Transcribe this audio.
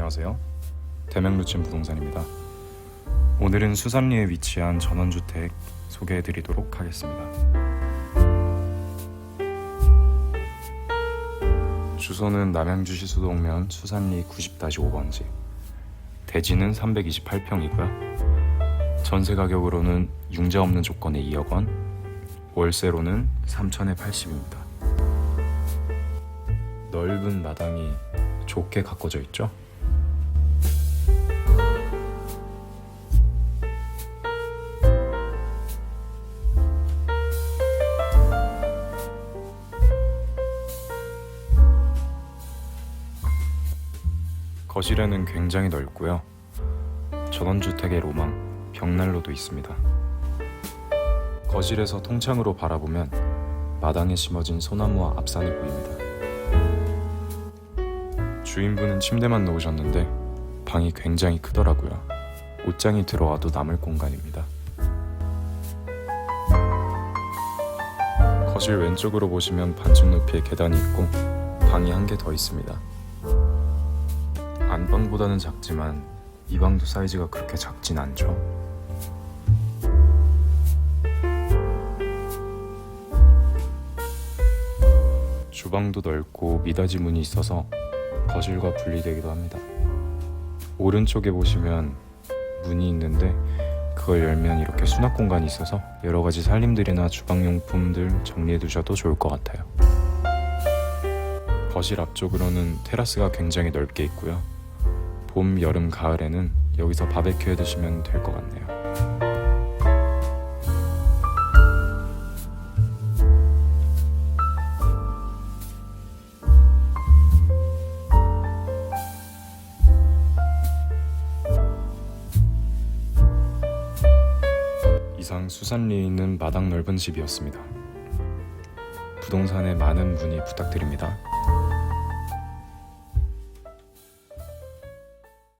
안녕하세요. 대명루친 부동산입니다. 오늘은 수산리에 위치한 전원주택 소개해드리도록 하겠습니다. 주소는 남양주시 수동면 수산리 90-5번지. 대지는 328평이고요. 전세 가격으로는 융자 없는 조건에 2억 원, 월세로는 3천에 80입니다. 넓은 마당이 좋게 가꿔져 있죠. 거실에는 굉장히 넓고요. 전원주택의 로망, 벽난로도 있습니다. 거실에서 통창으로 바라보면 마당에 심어진 소나무와 앞산이 보입니다. 주인분은 침대만 놓으셨는데 방이 굉장히 크더라고요. 옷장이 들어와도 남을 공간입니다. 거실 왼쪽으로 보시면 반쯤 높이의 계단이 있고 방이 한 개 더 있습니다. 안방보다는 작지만 이 방도 사이즈가 그렇게 작진 않죠. 주방도 넓고 미닫이 문이 있어서 거실과 분리되기도 합니다. 오른쪽에 보시면 문이 있는데 그걸 열면 이렇게 수납 공간이 있어서 여러 가지 살림들이나 주방용품들 정리해 두셔도 좋을 것 같아요. 거실 앞쪽으로는 테라스가 굉장히 넓게 있고요. 봄, 여름, 가을에는 여기서 바베큐 해 드시면 될 것 같네요. 이상 수산리에 있는 마당 넓은 집이었습니다. 부동산에 많은 문의 부탁드립니다.